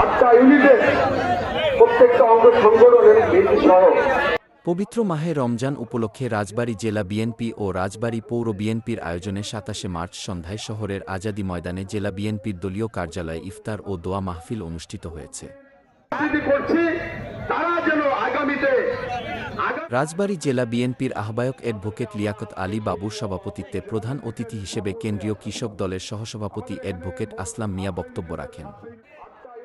আটটা ইউনিটের প্রত্যেকটা অঙ্গ সংগঠনের বিএনপি সহ। পবিত্র মাহে রমজান উপলক্ষে রাজবাড়ী জেলা বিএনপি ও রাজবাড়ী পৌর বিএনপির আয়োজনে সাতাশে মার্চ সন্ধ্যায় শহরের আজাদি ময়দানে জেলা বিএনপির দলীয় কার্যালয়ে ইফতার ও দোয়া মাহফিল অনুষ্ঠিত হয়েছে। রাজবাড়ী জেলা বিএনপির আহ্বায়ক অ্যাডভোকেট লিয়াকত আলী বাবুর সভাপতিত্বে প্রধান অতিথি হিসেবে কেন্দ্রীয় কৃষক দলের সহসভাপতি অ্যাডভোকেট আসলাম মিয়া বক্তব্য রাখেন।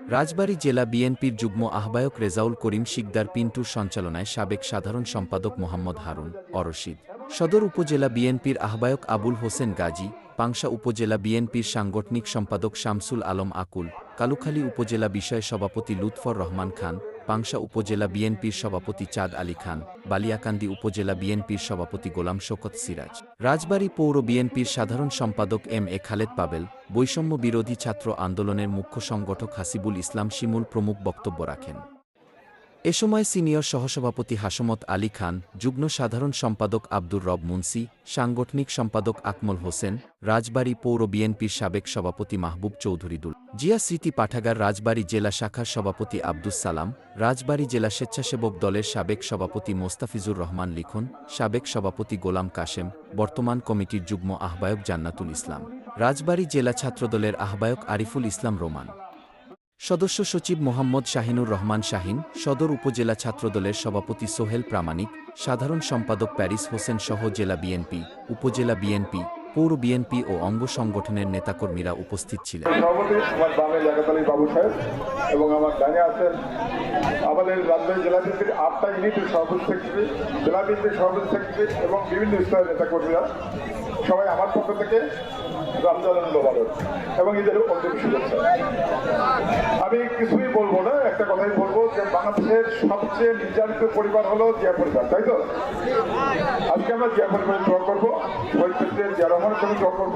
রাজবাড়ী জেলা বিএনপির যুগ্ম আহ্বায়ক রেজাউল করিম শিকদার পিন্টুর সঞ্চালনায় সাবেক সাধারণ সম্পাদক মোহাম্মদ হারুন অরশিদ। সদর উপজেলা বিএনপির আহ্বায়ক আবুল হোসেন গাজী, পাংশা উপজেলা বিএনপির সাংগঠনিক সম্পাদক শামসুল আলম আকুল, কালুখালী উপজেলা বিষয় সভাপতি লুৎফর রহমান খান পাংশা উপজেলা বিএনপির সভাপতি চাঁদ আলী খান, বালিয়াকান্দি উপজেলা বিএনপির সভাপতি গোলাম শোকত সিরাজ, রাজবাড়ী পৌর বিএনপির সাধারণ সম্পাদক এম এ খালেদ পাবেল, বৈষম্য বিরোধী ছাত্র আন্দোলনের মুখ্য সংগঠক হাসিবুল ইসলাম শিমুল প্রমুখ বক্তব্য রাখেন। এ সময় সিনিয়র সহসভাপতি হাসমত আলী খান, যুগ্ম সাধারণ সম্পাদক আব্দুর রব মুন্সি, সাংগঠনিক সম্পাদক আকমল হোসেন, রাজবাড়ী পৌর বিএনপির সাবেক সভাপতি মাহবুব চৌধুরীদুল জিয়া স্মৃতি পাঠাগার রাজবাড়ী জেলা শাখার সভাপতি আব্দুস সালাম, রাজবাড়ী জেলা স্বেচ্ছাসেবক দলের সাবেক সভাপতি মোস্তাফিজুর রহমান লিখন, সাবেক সভাপতি গোলাম কাশেম, বর্তমান কমিটির যুগ্ম আহ্বায়ক জান্নাতুল ইসলাম। রাজবাড়ী জেলা ছাত্রদলের আহ্বায়ক আরিফুল ইসলাম রোমান। সদস্য সচিব মোহাম্মদ শাহিনুর রহমান শাহিন, সদর উপজেলা ছাত্রদলের সভাপতি সোহেল প্রামাণিক, সাধারণ সম্পাদক প্যারিস হোসেন সহ জেলা বিএনপি, উপজেলা বিএনপি, পৌর বিএনপি ও অঙ্গ সংগঠনের নেতাকর্মীরা উপস্থিত ছিলেন। এবং আমার আছেন আমাদের জেলা আটটা ইউনিটের সেক্রেটারি, জেলা সেক্রেটারি এবং বিভিন্ন স্তরের নেতা কর্মীরা সবাই আমার পক্ষ থেকে রমজান এবং ঈদের অন্তিম শুভেচ্ছা। আমি কিছুই বলব না, একটা কথাই বলব যে বাংলাদেশের সবচেয়ে নির্যাতিত পরিবার হলো জিয়া পরিবার, তাই তো? আজকে আমরা জিয়া পরিবারের দোয়া করব শহীদ জিয়া রহমানের সঙ্গে দোয়া করব।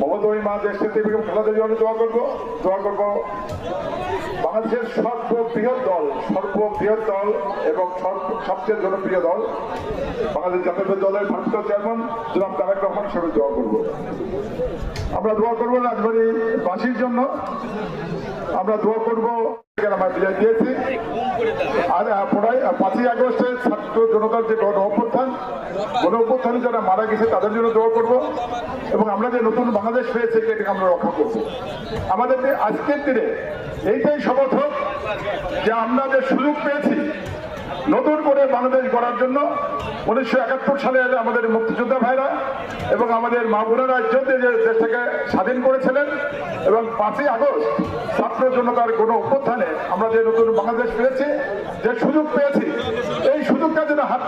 মমতাই মা দেশ থেকে বেগম জন্য দোয়া করব দোয়া করব। বাংলাদেশের সর্ববৃহৎ দল সর্ববৃহৎ দল এবং সবচেয়ে জনপ্রিয় দল, বাংলাদেশ জাতীয় দলের ভারতীয় চেয়ারম্যান জনাব তারেক রহমান সঙ্গে দোয়া করব। আমরা দোয়া করব রাজবাড়ি বাসীর জন্য। আমরা দোয়া করব আমার পাঁচই ছাত্র জনতার যে গণ যারা মারা গেছে তাদের জন্য এবং আমরা যে নতুন বাংলাদেশ এটাকে আমরা আজকের দিনে এইটাই সমর্থক যে আমরা যে সুযোগ পেয়েছি নতুন করে বাংলাদেশ গড়ার জন্য উনিশশো একাত্তর সালে আমাদের মুক্তিযোদ্ধা ভাইরা এবং আমাদের মা বোনেরা যুদ্ধে যে দেশটাকে স্বাধীন করেছিলেন এবং পাঁচই আগস্ট ছাত্র জনতার কোনো অভ্যুত্থানে আমরা যে নতুন বাংলাদেশ পেয়েছি, যে সুযোগ পেয়েছি, এই সুযোগটা যেন হাত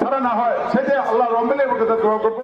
ছাড়া না হয় সেটা আল্লাহ রহমানের মধ্যে দোয়া করব।